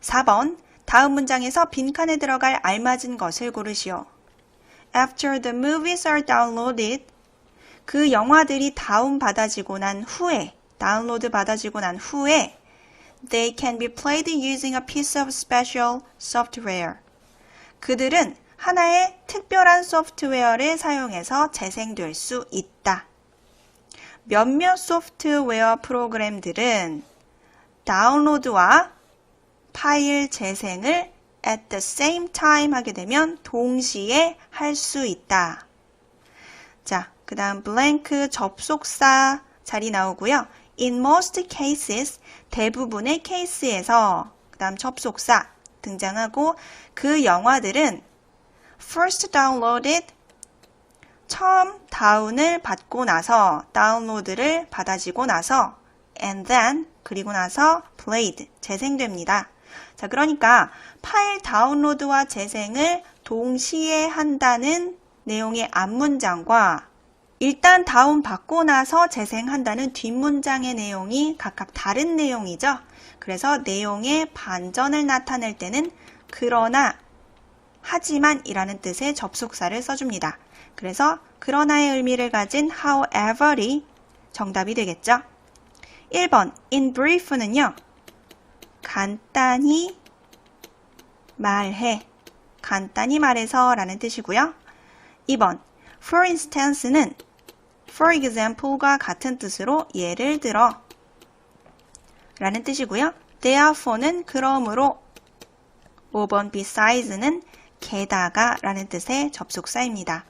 4번 다음 문장에서 빈칸에 들어갈 알맞은 것을 고르시오. After the movies are downloaded, 그 영화들이 다운받아지고 난 후에, 다운로드 받아지고 난 후에, they can be played using a piece of special software. 그들은 하나의 특별한 소프트웨어를 사용해서 재생될 수 있다. 몇몇 소프트웨어 프로그램들은 다운로드와 파일 재생을 at the same time 하게 되면 동시에 할 수 있다. 자, 그 다음 blank 접속사 자리 나오고요. In most cases, 대부분의 케이스에서 그 다음 접속사 등장하고 그 영화들은 first downloaded 처음 다운을 받고 나서 다운로드를 받아지고 나서 and then 그리고 나서 played 재생됩니다. 자, 그러니까 파일 다운로드와 재생을 동시에 한다는 내용의 앞문장과 일단 다운받고 나서 재생한다는 뒷문장의 내용이 각각 다른 내용이죠. 그래서 내용의 반전을 나타낼 때는 그러나 하지만 이라는 뜻의 접속사를 써줍니다. 그래서 그러나의 의미를 가진 however이 정답이 되겠죠. 1번 in brief는요. 간단히 말해, 간단히 말해서 라는 뜻이고요. 2번 for instance는 for example과 같은 뜻으로 예를 들어 라는 뜻이고요. therefore는 그러므로 5번 besides는 게다가 라는 뜻의 접속사입니다.